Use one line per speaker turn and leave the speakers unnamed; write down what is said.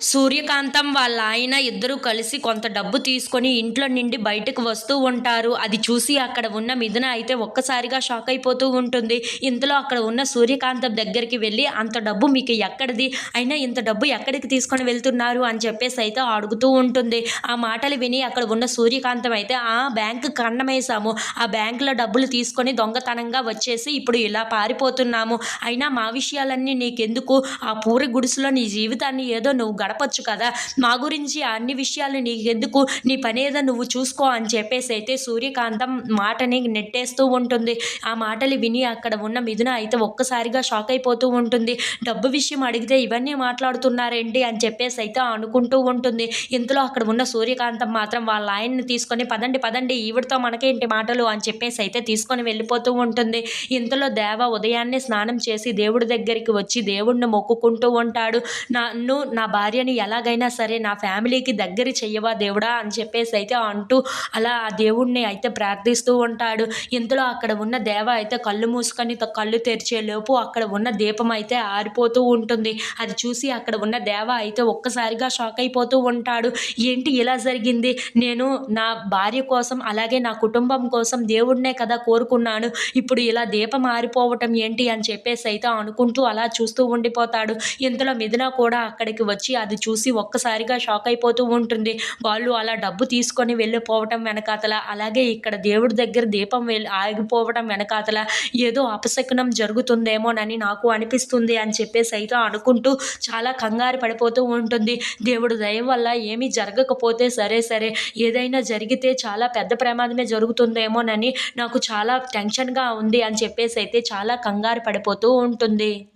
సూర్యకాంతం వాళ్ళ ఆయన ఇద్దరూ కలిసి కొంత డబ్బు తీసుకొని ఇంట్లో నుండి బయటకు వస్తూ ఉంటారు. అది చూసి అక్కడ ఉన్న మిథున అయితే ఒక్కసారిగా షాక్ అయిపోతూ ఉంటుంది. ఇంతలో అక్కడ ఉన్న సూర్యకాంతం దగ్గరికి వెళ్ళి అంత డబ్బు మీకు ఎక్కడిది? అయినా ఇంత డబ్బు ఎక్కడికి తీసుకొని వెళ్తున్నారు? అని చెప్పేసి అయితే అడుగుతూ ఉంటుంది. ఆ మాటలు విని అక్కడ ఉన్న సూర్యకాంతం అయితే ఆ బ్యాంకు కన్నమేశాము. ఆ బ్యాంకులో డబ్బులు తీసుకొని దొంగతనంగా వచ్చేసి ఇప్పుడు ఇలా పారిపోతున్నాము. అయినా మా విషయాలన్నీ నీకెందుకు? ఆ పూరి గుడిసెలో నీ జీవితాన్ని ఏదో నువ్వు గడపచ్చు కదా? మా గురించి అన్ని విషయాలు నీకెందుకు? నీ పని ఏదో నువ్వు చూసుకో అని చెప్పేసి అయితే సూర్యకాంతం మాటని నెట్టేస్తూ ఉంటుంది. ఆ మాటలు విని అక్కడ ఉన్న మిథున అయితే ఒక్కసారిగా షాక్ అయిపోతూ ఉంటుంది. డబ్బు విషయం అడిగితే ఇవన్నీ మాట్లాడుతున్నారేంటి అని చెప్పేసి అయితే అనుకుంటూ ఉంటుంది. ఇంతలో అక్కడ ఉన్న సూర్యకాంతం మాత్రం వాళ్ళ ఆయన్ని తీసుకొని పదండి పదండి ఈవిడతో మనకేంటి మాటలు అని చెప్పేసి అయితే తీసుకొని వెళ్ళిపోతూ ఉంటుంది. ఇంతలో దేవ ఉదయాన్నే స్నానం చేసి దేవుడి దగ్గరికి వచ్చి దేవుణ్ణి మొక్కుకుంటూ ఉంటాడు. నన్ను నా భార్య భార్యని ఎలాగైనా సరే నా ఫ్యామిలీకి దగ్గర చెయ్యవా దేవుడా అని చెప్పేసి అయితే అంటూ అలా ఆ దేవుణ్ణి అయితే ప్రార్థిస్తూ ఉంటాడు. ఇంతలో అక్కడ ఉన్న దేవ అయితే కళ్ళు మూసుకొని కళ్ళు తెరిచే లోపు అక్కడ ఉన్న దీపం అయితే ఆరిపోతూ ఉంటుంది. అది చూసి అక్కడ ఉన్న దేవ అయితే ఒక్కసారిగా షాక్ అయిపోతూ ఉంటాడు. ఏంటి ఇలా జరిగింది? నేను నా భార్య కోసం అలాగే నా కుటుంబం కోసం దేవుడినే కదా కోరుకున్నాను. ఇప్పుడు ఇలా దీపం ఆరిపోవటం ఏంటి అని చెప్పేసి అయితే అనుకుంటూ అలా చూస్తూ ఉండిపోతాడు. ఇంతలో మిథున కూడా అక్కడికి వచ్చి అది చూసి ఒక్కసారిగా షాక్ అయిపోతూ ఉంటుంది. వాళ్ళు అలా డబ్బు తీసుకొని వెళ్ళిపోవటం వెనకాతల అలాగే ఇక్కడ దేవుడి దగ్గర దీపం వెళ్ళి ఆగిపోవటం వెనకాతల ఏదో అపశకునం జరుగుతుందేమోనని నాకు అనిపిస్తుంది అని చెప్పేసి అయితే అనుకుంటూ చాలా కంగారు పడిపోతూ ఉంటుంది. దేవుడు దయ వల్ల ఏమీ జరగకపోతే సరే సరే ఏదైనా జరిగితే చాలా పెద్ద ప్రమాదమే జరుగుతుందేమోనని నాకు చాలా టెన్షన్గా ఉంది అని చెప్పేసి అయితే చాలా కంగారు పడిపోతూ ఉంటుంది.